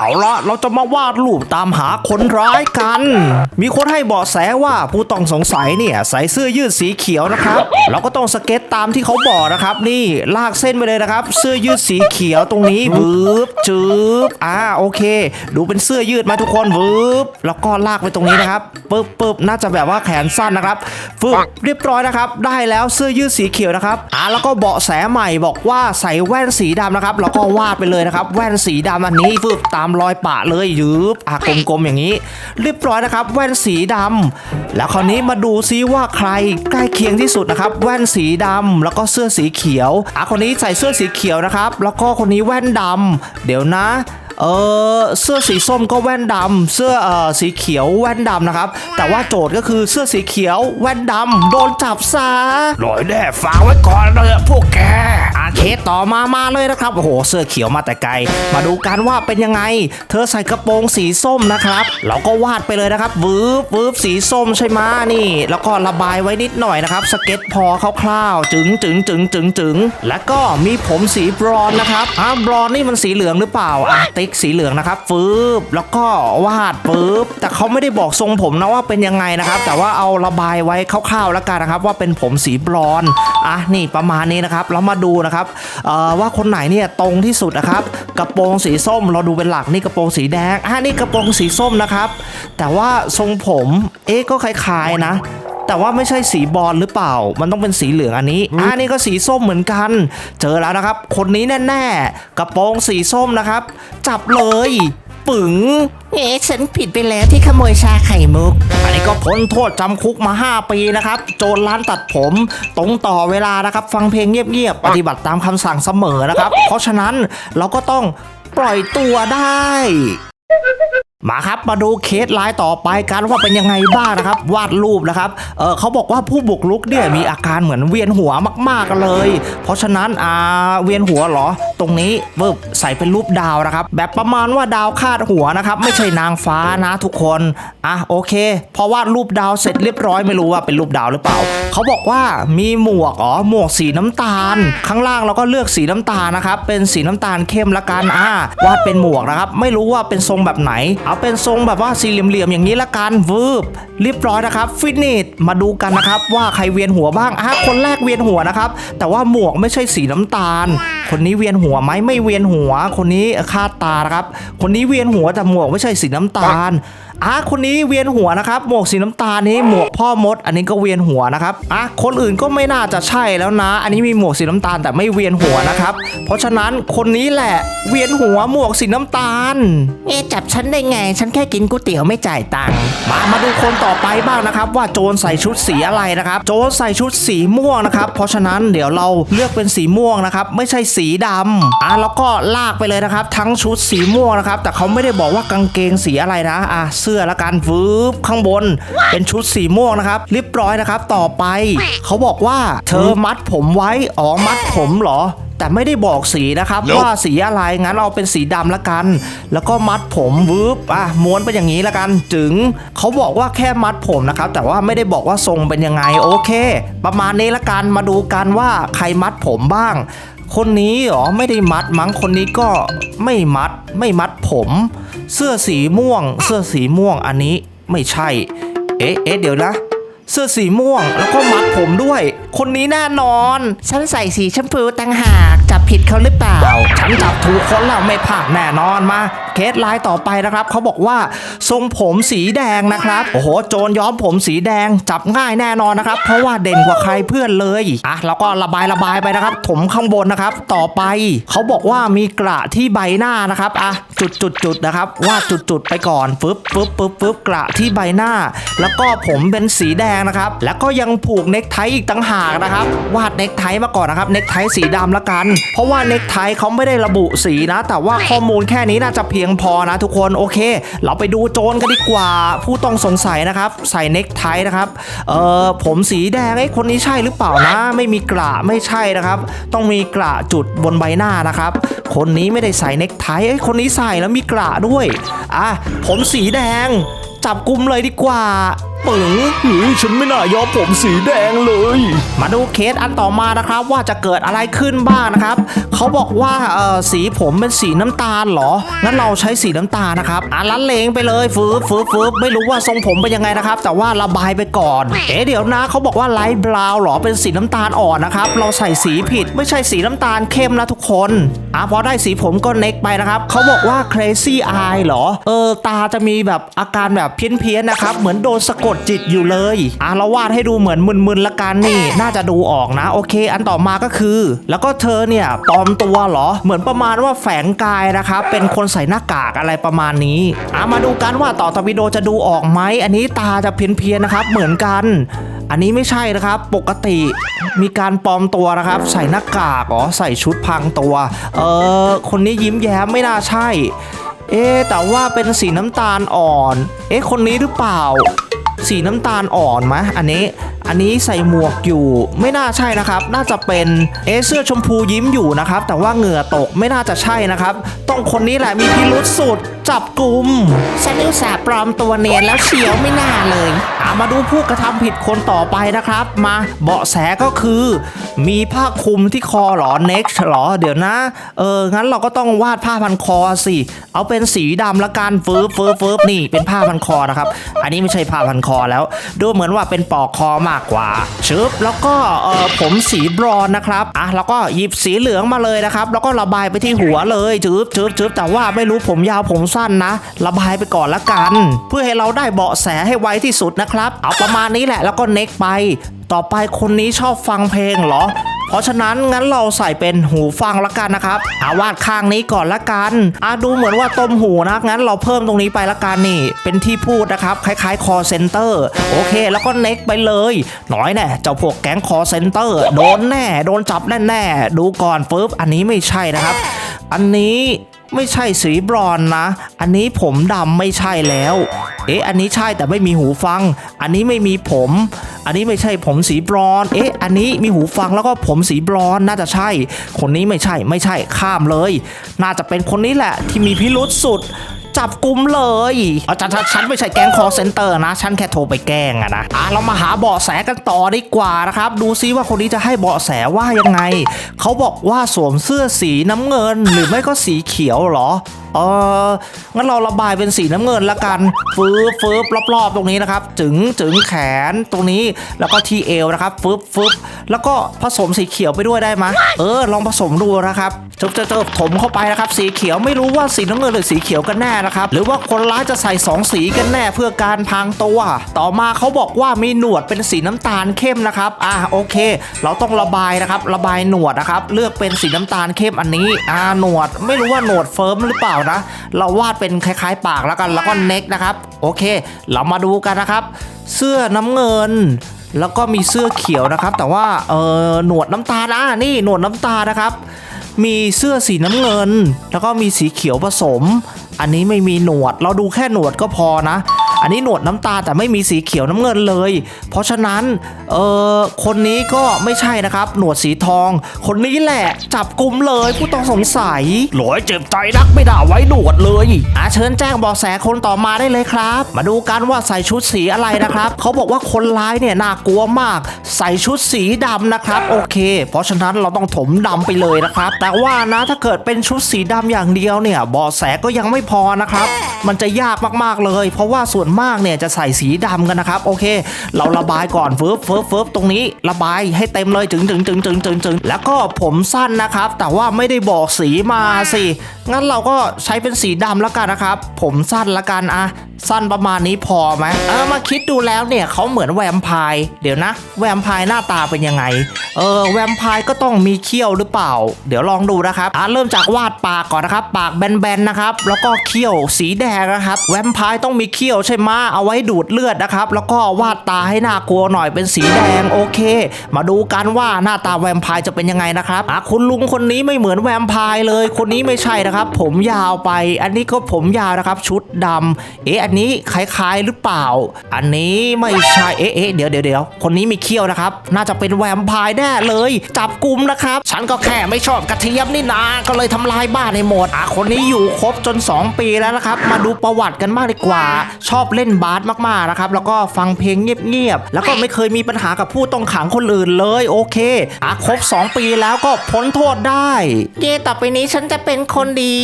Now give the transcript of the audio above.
เอาละเราจะมาวาดรูปตามหาคนร้ายกัน มีคนให้เบาะแสว่าผู้ต้องสงสัยเนี่ยใส่เสื้อยืดสีเขียวนะครับ เราก็ต้องสเก็ตตามที่เขาบอกนะครับ นี่ลากเส้นไปเลยนะครับ เสื้อยืดสีเขียวตรงนี้บึบจืบอ่าโอเค ดูเป็นเสื้อยืดไหมาทุกคนบึบแล้วก็ลากไปตรงนี้นะครับปึ๊บปึ๊บน่าจะแบบว่าแขนสั้นนะครับฟึบเรียบร้อยนะครับ ได้แล้วเสื้อยืดสีเขียวนะครับอ่าแล้วก็เบาะแสใหม่บอกว่าใส่แว่นสีดำนะครับแล้วก็วาดไปเลยนะครับ แว่นสีดำอันนี้ฟึบตามรอยปะเลยยืบอะกลมๆอย่างนี้ เรียบร้อยนะครับ แว่นสีดำแล้วคราวนี้มาดูซิว่าใครใกล้เคียงที่สุดนะครับ แว่นสีดำแล้วก็เสื้อสีเขียวอะคนนี้ใส่เสื้อสีเขียวนะครับ แล้วก็คนนี้แว่นดำเดี๋ยวนะเออเสื้อสีส้มก็แว่นดำเสื้อเอ่อสีเขียวแว่นดำนะครับ แต่ว่าโจทย์ก็คือเสื้อสีเขียวแว่นดำโดนจับซะลอยแน่ฝากไว้ก่อนเลยพวกแกอา เคสต่อมามาเลยนะครับโอ้โหเสื้อเขียวมาแต่ไกล มาดูกันว่าเป็นยังไง เธอใส่กระโปรงสีส้มนะครับ เราก็วาดไปเลยนะครับวืบวืบสีส้มใช่ไหมนี่ แล้วก็ระบายไว้นิดหน่อยนะครับ สเก็ตพอคร่าวๆจึงจึงจึงจึงจึงแล้วก็มีผมสีบรอนนะครับอ่าบรอนนี่มันสีเหลืองหรือเปล่าอะติ๊กสีเหลืองนะครับฟืบแล้วก็วาดปึ๊บ แต่เขาไม่ได้บอกทรงผมนะว่าเป็นยังไงนะครับ แต่ว่าเอาระบายไว้คร่าวๆแล้วกันนะครับว่าเป็นผมสีบรอนอะนี่ประมาณนี้นะครับเรามาดูนะครับว่าคนไหนเนี่ยตรงที่สุดนะครับกระโปรงสีส้มเราดูเป็นหลักนี่กระโปรงสีแดงอะนี่กระโปรงสีส้มนะครับ แต่ว่าทรงผมเอ๊ะก็คล้ายๆนะแต่ว่าไม่ใช่สีบอลหรือเปล่า มันต้องเป็นสีเหลืองอันนี้ อ่านี่ก็สีส้มเหมือนกัน เจอแล้วนะครับ คนนี้แน่ ๆ กระโปรงสีส้มนะครับ จับเลย ปึ๋งเอ๊ะฉันผิดไปแล้วที่ขโมยชาไข่มุก อันนี้ก็พ้นโทษจำคุกมา 5 ปีนะครับ โจรร้านตัดผม ตรงต่อเวลานะครับ ฟังเพลงเงียบๆ ปฏิบัติตามคำสั่งเสมอนะครับ เพราะฉะนั้นเราก็ต้องปล่อยตัวได้ มาครับมาดูเคสไลน์ต่อไปกันว่าเป็นยังไงบ้างนะครับ วาดรูปนะครับเออเขาบอกว่าผู้บุกรุกเนี่ยมีอาการเหมือนเวียนหัวมากๆเลย เพราะฉะนั้นอ่าเวียนหัวเหรอ ตรงนี้เบิบ ใส่เป็นรูปดาวนะครับ แบบประมาณว่าดาวคาดหัวนะครับ ไม่ใช่นางฟ้านะทุกคนอะโอเคพอวาดรูปดาวเสร็จเรียบร้อยไม่รู้ว่าเป็นรูปดาวหรือเปล่าเขาบอกว่ามีหมวกอ๋อหมวกสีน้ำตาล ข้างล่างเราก็เลือกสีน้ำตาลนะครับเป็นสีน้ำตาลเข้มละกันอ่าวาดเป็นหมวกนะครับ ไม่รู้ว่าเป็นทรงแบบไหน เอาเป็นทรงแบบว่าสี่เหลี่ยมๆอย่างนี้ละกันวืบเรียบร้อยนะครับ ฟินิชมาดูกันนะครับว่าใครเวียนหัวบ้างอะคนแรกเวียนหัวนะครับ แต่ว่าหมวกไม่ใช่สีน้ำตาล คนนี้เวียนหัวไหมไม่เวียนหัวคนนี้คาดตานะครับ คนนี้เวียนหัวแต่หมวกไม่ใช่สีน้ำตาล อะคนนี้เวียนหัวนะครับหมวกสีน้ำตาลนี้หมวกพ่อมด อันนี้ก็เวียนหัวนะครับอะคนอื่นก็ไม่น่าจะใช่แล้วนะ อันนี้มีหมวกสีน้ำตาลแต่ไม่เวียนหัวนะครับ เพราะฉะนั้นคนนี้แหละเวียนหัวหมวกสีน้ำตาล เอ๊ะจับฉันได้ไง ฉันแค่กินก๋วยเตี๋ยวไม่จ่ายตังค์มามาดูคนต่อไปบ้างนะครับ ว่าโจรใส่ชุดสีอะไรนะครับ โจรใส่ชุดสีม่วงนะครับ เพราะฉะนั้นเดี๋ยวเราเลือกเป็นสีม่วงนะครับ ไม่ใช่สีดำอะแล้วก็ลากไปเลยนะครับ ทั้งชุดสีม่วงนะครับ แต่เขาไม่ได้บอกว่ากางเกงสีอะไรนะอะเสื้อละกันวืบข้างบน เป็นชุดสีม่วงนะครับเรียบร้อยนะครับ ต่อไป เขาบอกว่าเธอมัดผมไว้อ๋อมัดผมเหรอแต่ไม่ได้บอกสีนะครับ Nope ว่าสีอะไรงั้นเอาเป็นสีดำละกัน แล้วก็มัดผมวืบอะม้วนไปอย่างนี้ละกันจึงเขาบอกว่าแค่มัดผมนะครับ แต่ว่าไม่ได้บอกว่าทรงเป็นยังไงโอเค ประมาณนี้ละกันมาดูกันว่าใครมัดผมบ้าง คนนี้เหรอไม่ได้มัดมั้งคนนี้ก็ไม่มัดไม่มัดผม เสื้อสีม่วง เสื้อสีม่วงอันนี้ไม่ใช่ เอ๊ะเอ๊ะเดี๋ยวนะเสื้อสีม่วงแล้วก็มัดผมด้วย คนนี้แน่นอน ฉันใส่สีชมพูต่างหากจับผิดเขาหรือเปล่า ฉันจับถูกคนแล้วไม่พลาดแน่นอนมาเค สไลน์ต่อไปนะครับเขาบอกว่าทรงผมสีแดงนะครับโอ้โหโจรย้อมผมสีแดงจับง่ายแน่นอนนะครับ เพราะว่าเด่นกว่าใครเพื่อนเลยอะแล้วก็ระบายระบายไปนะครับ ถมข้างบนนะครับ ต่อไปเขาบอกว่ามีกระที่ใบหน้านะครับอะจุดจุดจุดนะครับวาดจุดจุดไปก่อนปึ๊บปึ๊บปึ๊บปึ๊บกระที่ใบหน้า แล้วก็ผมเป็นสีแดงนะครับ แล้วก็ยังผูกเนคไทอีกต่างหากนะครับ วาดเนคไทมาก่อนนะครับเนคไทสีดำละกัน เพราะว่าเนคไทเขาไม่ได้ระบุสีนะ แต่ว่าข้อมูลแค่นี้น่าจะเพียงพอนะทุกคนโอเค เราไปดูโจรกันดีกว่า ผู้ต้องสงสัยนะครับ ใส่เน็กไทนะครับเอ่อผมสีแดงไอ้คนนี้ใช่หรือเปล่านะ ไม่มีกระไม่ใช่นะครับ ต้องมีกระจุดบนใบหน้านะครับ คนนี้ไม่ได้ใส่เน็กไทไอ้คนนี้ใส่แล้วมีกระด้วยอะผมสีแดงจับกลุ่มเลยดีกว่า ปึ๋งเฮ้ยฉันไม่น่ายอมผมสีแดงเลย มาดูเคสอันต่อมานะครับว่าจะเกิดอะไรขึ้นบ้างนะครับเขาบอกว่าเออสีผมเป็นสีน้ำตาลเหรองั้นเราใช้สีน้ำตาลนะครับอะลันเลงไปเลยฟืบฟืบฟืบไม่รู้ว่าทรงผมเป็นยังไงนะครับ แต่ว่าระบายไปก่อนเอ๊ะเดี๋ยวนะเขาบอกว่าไลท์บราวน์หรอเป็นสีน้ำตาลอ่อนนะครับเราใส่สีผิดไม่ใช่สีน้ำตาลเข้มนะทุกคนอะพอได้สีผมก็เน็กไปนะครับเขาบอกว่า crazy eye เหรอเออตาจะมีแบบอาการแบบเพี้ยนๆนะครับเหมือนโดนสะกดจิตอยู่เลยอะเราวาดให้ดูเหมือนมึนๆละกันนี่ น่าจะดูออกนะ โอเค อันต่อมาก็คือ แล้วก็เธอเนี่ยปลอมตัวเหรอ เหมือนประมาณว่าแฝงกายนะครับเป็นคนใส่หน้ากากอะไรประมาณนี้อะมาดูกันว่าต่อตวิโดจะดูออกไหมอันนี้ตาจะเพี้ยนๆนะครับ เหมือนกัน อันนี้ไม่ใช่นะครับ ปกติมีการปลอมตัวนะครับ ใส่หน้ากากอ๋อใส่ชุดพรางตัว เออคนนี้ยิ้มแย้มไม่น่าใช่ เอ๊ะแต่ว่าเป็นสีน้ำตาลอ่อน เอ๊ะคนนี้หรือเปล่า สีน้ำตาลอ่อนไหมอันนี้อันนี้ใส่หมวกอยู่ไม่น่าใช่นะครับ น่าจะเป็นเอเสื้อชมพูยิ้มอยู่นะครับ แต่ว่าเหงื่อตกไม่น่าจะใช่นะครับ ต้องคนนี้แหละมีพิรุษสุดจับกลุ่มฉันอุตส่าห์ปลอมตัวเนียนแล้วเชียวไม่น่าเลยอามาดูผู้กระทำผิดคนต่อไปนะครับ มาเบาะแสก็คือ มีผ้าคลุมที่คอหรอ next หรอ เดี๋ยวนะ เออ งั้นเราก็ต้องวาดผ้าพันคอสิ เอาเป็นสีดำละกันเฟืบฟืบฟืบนี่เป็นผ้าพันคอนะครับ อันนี้ไม่ใช่ผ้าพันคอแล้ว ดูเหมือนว่าเป็นปอกคอมากกว่าชึบแล้วก็เออผมสีบรอนนะครับอะแล้วก็หยิบสีเหลืองมาเลยนะครับ แล้วก็ระบายไปที่หัวเลยชึบชึบชึบแต่ว่าไม่รู้ผมยาวผมสั้นนะ ระบายไปก่อนละกัน เพื่อให้เราได้เบาะแสให้ไวที่สุดนะครับ เอาประมาณนี้แหละแล้วก็เน็กไป ต่อไปคนนี้ชอบฟังเพลงเหรอ เพราะฉะนั้นงั้นเราใส่เป็นหูฟังละกันนะครับอาวาดข้างนี้ก่อนละกันอาดูเหมือนว่าต้มหูนะงั้นเราเพิ่มตรงนี้ไปละกันนี่ เป็นที่พูดนะครับคล้ายๆ call center โอเค แล้วก็เน็กไปเลยน้อยแน่เจ้าพวกแก๊ง call center โดนแน่ โดนจับแน่ๆดูก่อนปุ๊บอันนี้ไม่ใช่นะครับ อันนี้ ไม่ใช่สีบรอนนะ อันนี้ผมดำไม่ใช่แล้ว เอ๊ะ อันนี้ใช่แต่ไม่มีหูฟัง อันนี้ไม่มีผม อันนี้ไม่ใช่ผมสีบรอน เอ๊ะ อันนี้มีหูฟังแล้วก็ผมสีบรอนน่าจะใช่ คนนี้ไม่ใช่ ไม่ใช่ข้ามเลย น่าจะเป็นคนนี้แหละที่มีพิรุษสุด จับกลุ่มเลยเอาฉันฉันฉันไม่ใช่แก๊งคอเซ็นเตอร์นะ ฉันแค่โทรไปแกล้งอะนะอะเรามาหาเบาะแสกันต่อดีกว่านะครับ ดูซิว่าคนนี้จะให้เบาะแสว่ายังไง เขาบอกว่าสวมเสื้อสีน้ำเงิน หรือไม่ก็สีเขียวเหรอเอองั้นเราระบายเป็นสีน้ำเงินละกัน ฟืบฟืบรอบๆ ตรงนี้นะครับ จึงจึงแขนตรงนี้ แล้วก็ที่เอวนะครับ ฟืบฟืบแล้วก็ผสมสีเขียวไปด้วยได้ไหมเออ ลองผสมดูนะครับเจิบเจิบถมเข้าไปนะครับ สีเขียวไม่รู้ว่าสีน้ำเงินหรือสีเขียวกันแน่นะครับ หรือว่าคนร้ายจะใส่สองสีกันแน่เพื่อการพรางตัว ต่อมาเขาบอกว่ามีหนวดเป็นสีน้ำตาลเข้มนะครับ อ่าโอเค เราต้องระบายนะครับ ระบายหนวดนะครับ เลือกเป็นสีน้ำตาลเข้มอันนี้ อ่าหนวดไม่รู้ว่าหนวดเฟิร์มหรือเปล่านะ เราวาดเป็นคล้ายๆ ปากแล้วกันแล้วก็เน็กนะครับ โอเค เรามาดูกันนะครับ เสื้อน้ำเงินแล้วก็มีเสื้อเขียวนะครับ แต่ว่าเออหนวดน้ำตาลอะนี่หนวดน้ำตาลนะครับ มีเสื้อสีน้ำเงิน แล้วก็มีสีเขียวผสม อันนี้ไม่มีหนวด เราดูแค่หนวดก็พอนะ อันนี้หนวดน้ำตาลแต่ไม่มีสีเขียวน้ำเงินเลย เพราะฉะนั้นเออคนนี้ก็ไม่ใช่นะครับ หนวดสีทอง คนนี้แหละจับกลุ่มเลยผู้ต้องสงสัยหลอยเจ็บใจนักไม่ด่าไว้หนวดเลยอาเชิญแจ้งเบาะแสคนต่อมาได้เลยครับ มาดูกันว่าใส่ชุดสีอะไรนะครับ เขาบอกว่าคนร้ายเนี่ยน่ากลัวมาก ใส่ชุดสีดำนะครับโอเค เพราะฉะนั้นเราต้องถมดำไปเลยนะครับ แต่ว่านะถ้าเกิดเป็นชุดสีดำอย่างเดียวเนี่ยเบาะแสก็ยังไม่พอนะครับ มันจะยากมากๆเลย เพราะว่าส่วนมากเนี่ยจะใส่สีดำกันนะครับโอเค เราระบายก่อนเฟิบเฟิบเฟิบตรงนี้ระบายให้เต็มเลยจึงจึงจึงจึงจึงจึงแล้วก็ผมสั้นนะครับ แต่ว่าไม่ได้บอกสีมาสิงั้นเราก็ใช้เป็นสีดำแล้วกันนะครับ ผมสั้นละกันอะสั้นประมาณนี้พอไหมเออมาคิดดูแล้วเนี่ยเขาเหมือนแวมไพร์เดี๋ยวนะ แวมไพร์หน้าตาเป็นยังไง เออแวมไพร์ก็ต้องมีเขี้ยวหรือเปล่า เดี๋ยวลองดูนะครับอะเริ่มจากวาดปากก่อนนะครับ ปากแบนๆนะครับ แล้วก็เขี้ยวสีแดงนะครับ แวมไพร์ต้องมีเขี้ยวใช่ไหมเอาไว้ดูดเลือดนะครับ แล้วก็วาดตาให้น่ากลัวหน่อยเป็นสีแดงโอเค มาดูกันว่าหน้าตาแวมไพร์จะเป็นยังไงนะครับอะคุณลุงคนนี้ไม่เหมือนแวมไพร์เลย คนนี้ไม่ใช่นะครับ ผมยาวไป อันนี้ก็ผมยาวนะครับ ชุดดำเอ๊ะอันนี้คล้ายๆหรือเปล่า อันนี้ไม่ใช่เอ๊ะเอ๊ะเดี๋ยวเดี๋ยวเดี๋ยวคนนี้มีเขี้ยวนะครับ น่าจะเป็นแวมไพร์แน่เลย จับกลุ่มนะครับ ฉันก็แค่ไม่ชอบกระเทียมนี่นาก็เลยทำลายบ้านให้หมดอะคนนี้อยู่ครบจน 2 ปีแล้วนะครับมาดูประวัติกันมากดีกว่า ชอบเล่นบาสมากๆนะครับ แล้วก็ฟังเพลงเงียบๆ แล้วก็ไม่เคยมีปัญหากับผู้ต้องขังคนอื่นเลยโอเคอะครบ 2 ปีแล้วก็พ้นโทษได้ เย่ต่อไปนี้ฉันจะเป็นคนดี